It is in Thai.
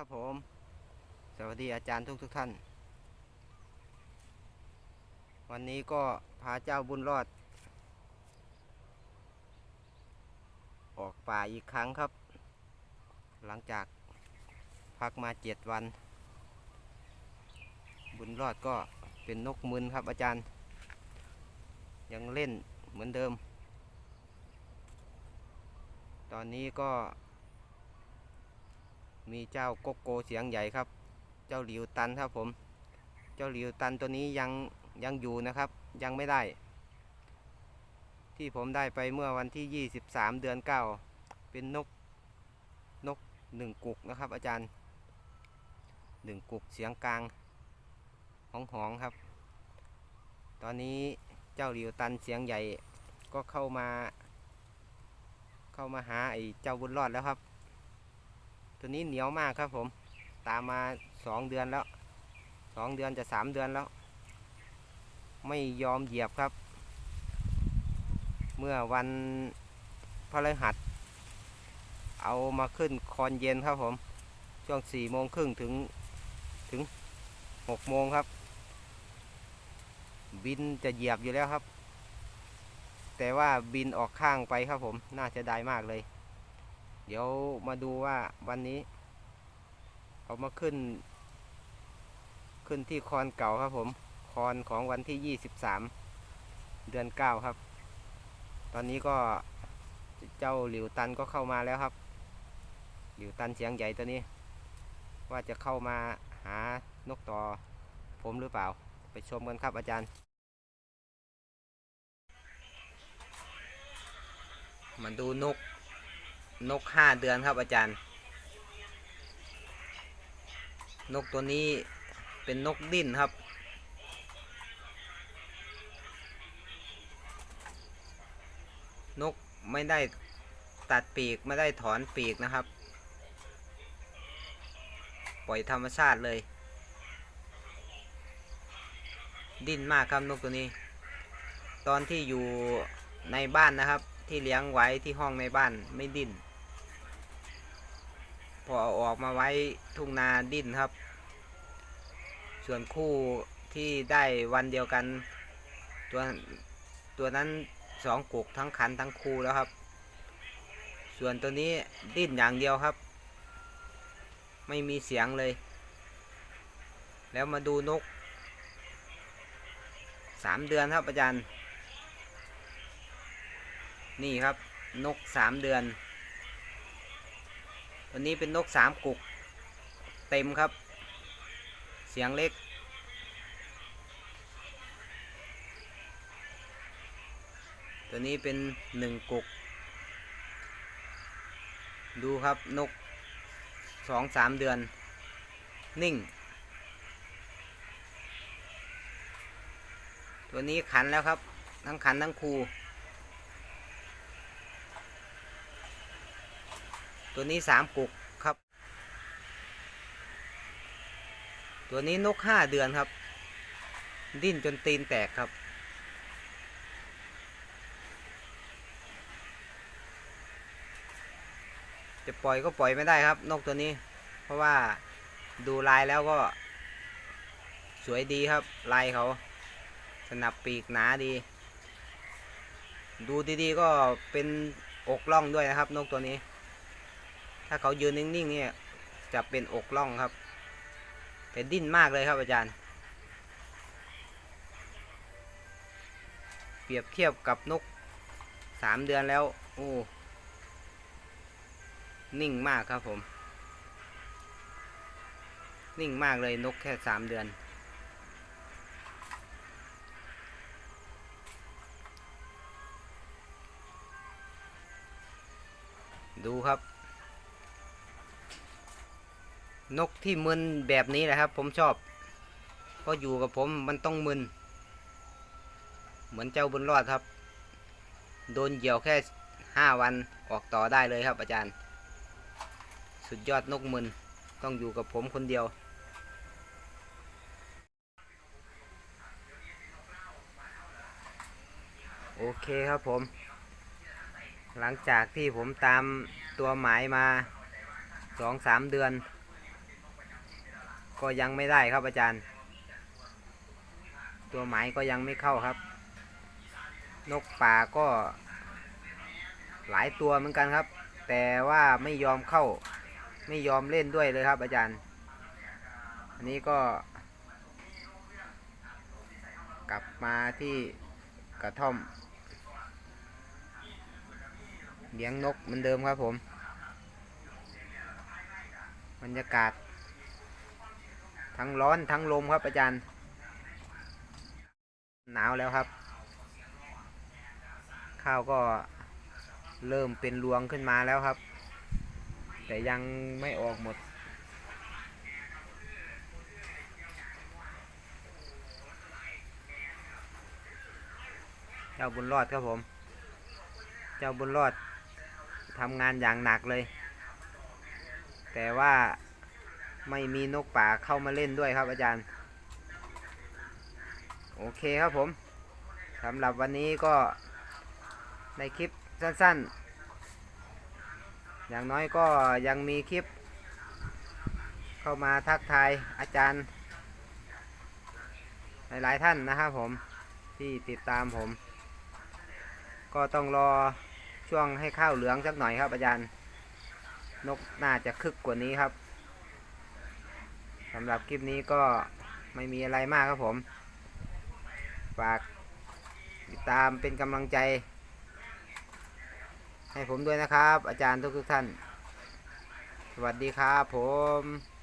ครับผม สวัสดีอาจารย์ทุกทุกท่าน วันนี้ก็พาเจ้าบุญรอด ออกป่าอีกครั้งครับ หลังจากพักมาเจ็ดวัน บุญรอดก็เป็นนกมึนครับอาจารย์ ยังเล่นเหมือนเดิม ตอนนี้ก็ มีเจ้าโกโก้เสียงใหญ่ครับ เจ้าหลิวตันครับผม เจ้าหลิวตันตัวนี้ยังยังอยู่นะครับ ยังไม่ได้ ที่ผมได้ไปเมื่อวันที่ 23 เดือน 9 เป็นนกนกหนึ่งกุกนะครับอาจารย์หนึ่งกุกเสียงกลางหองหองครับ ตอนนี้เจ้าหลิวตันเสียงใหญ่ก็เข้ามา เข้ามาหาไอ้เจ้าบุญรอดแล้วครับ ตัวนี้เหนียวมากครับผม ตามมาสองเดือนแล้วสองเดือนจะสามเดือนแล้ว ไม่ยอมเหยียบครับ เมื่อวันพฤหัส เอามาขึ้นคอนเย็นครับผม ช่วงสี่โมงครึ่งถึงถึงหกโมงครับ บินจะเหยียบอยู่แล้วครับ แต่ว่าบินออกข้างไปครับผม น่าจะได้มากเลย เดี๋ยวมาดูว่าวันนี้ เอามาขึ้น ขึ้นที่คอนเก่าครับผม คอนของวันที่ 23 เดือน 9 ครับ ตอนนี้ก็เจ้าหลิวตันก็เข้ามาแล้วครับ หลิวตันเสียงใหญ่ตัวนี้ ว่าจะเข้ามาหานกต่อผมหรือเปล่า ไปชมกันครับอาจารย์ มาดูนก นกห้าเดือนครับอาจารย์ นกตัวนี้เป็นนกดิ้นครับ นกไม่ได้ตัดปีกไม่ได้ถอนปีกนะครับ ปล่อยธรรมชาติเลย ดิ้นมากครับนกตัวนี้ ตอนที่อยู่ในบ้านนะครับ ที่เลี้ยงไว้ที่ห้องในบ้านไม่ดิ้น พอเอาออกมาไว้ทุ่งนาดิ้นครับ ส่วนคู่ที่ได้วันเดียวกัน ตัวตัวนั้นสองกุกทั้งคันทั้งคู่แล้วครับ ส่วนตัวนี้ดิ้นอย่างเดียวครับ ไม่มีเสียงเลย แล้วมาดูนกสามเดือนครับอาจารย์ นี่ครับนกสามเดือน ตัวนี้เป็นนกสามกุก เต็มครับ เสียงเล็ก ตัวนี้เป็นหนึ่งกุก ดูครับนกสองสามเดือน นิ่ง ตัวนี้ขันแล้วครับ ทั้งขันทั้งคู ตัวนี้สามกุกครับ ตัวนี้นกห้าเดือนครับ ดิ้นจนตีนแตกครับ จะปล่อยก็ปล่อยไม่ได้ครับ นกตัวนี้ เพราะว่าดูลายแล้วก็ สวยดีครับ ลายเขา สนับปีกหนาดี ดูดีๆก็เป็นอกล่องด้วยนะครับ นกตัวนี้ ถ้าเขายืนนิ่งๆเนี่ยจะเป็นอกล่องครับ แต่ดิ้นมากเลยครับอาจารย์ เปรียบเทียบกับนกสามเดือนแล้ว โอ้ นิ่งมากครับผม นิ่งมากเลยนกแค่สามเดือน ดูครับ นกที่มึนแบบนี้แหละครับ ผมชอบ เพราะอยู่กับผมมันต้องมึน เหมือนเจ้าบุญรอดครับ โดนเหยี่ยวแค่ห้าวันออกต่อได้เลยครับ อาจารย์ สุดยอดนกมึนต้องอยู่กับผมคนเดียว โอเคครับผม หลังจากที่ผมตามตัวหมายมาสองสามเดือน ก็ยังไม่ได้ครับอาจารย์ ตัวหมายก็ยังไม่เข้าครับ นกป่าก็ หลายตัวเหมือนกันครับ แต่ว่าไม่ยอมเข้า ไม่ยอมเล่นด้วยเลยครับ อาจารย์ อันนี้ก็ กลับมาที่กระท่อมเลี้ยงนกเหมือนเดิมครับผม บรรยากาศ ทั้งร้อนทั้งลมครับอาจารย์ หนาวแล้วครับ ข้าวก็เริ่มเป็นรวงขึ้นมาแล้วครับ แต่ยังไม่ออกหมด เจ้าบุญรอดครับผม เจ้าบุญรอดทำงานอย่างหนักเลย แต่ว่า ไม่มีนกป่าเข้ามาเล่นด้วยครับอาจารย์ โอเคครับผมสำหรับวันนี้ก็ในคลิปสั้นๆ อย่างน้อยก็ยังมีคลิป เข้ามาทักทายอาจารย์ หลายๆท่านนะครับผมที่ติดตามผม ก็ต้องรอช่วงให้ข้าวเหลืองสักหน่อยครับอาจารย์ นกน่าจะคึกกว่านี้ครับ สำหรับคลิปนี้ก็ไม่มีอะไรมากครับผม ฝากติดตามเป็นกำลังใจ ให้ผมด้วยนะครับ อาจารย์ทุกๆท่าน สวัสดีครับผม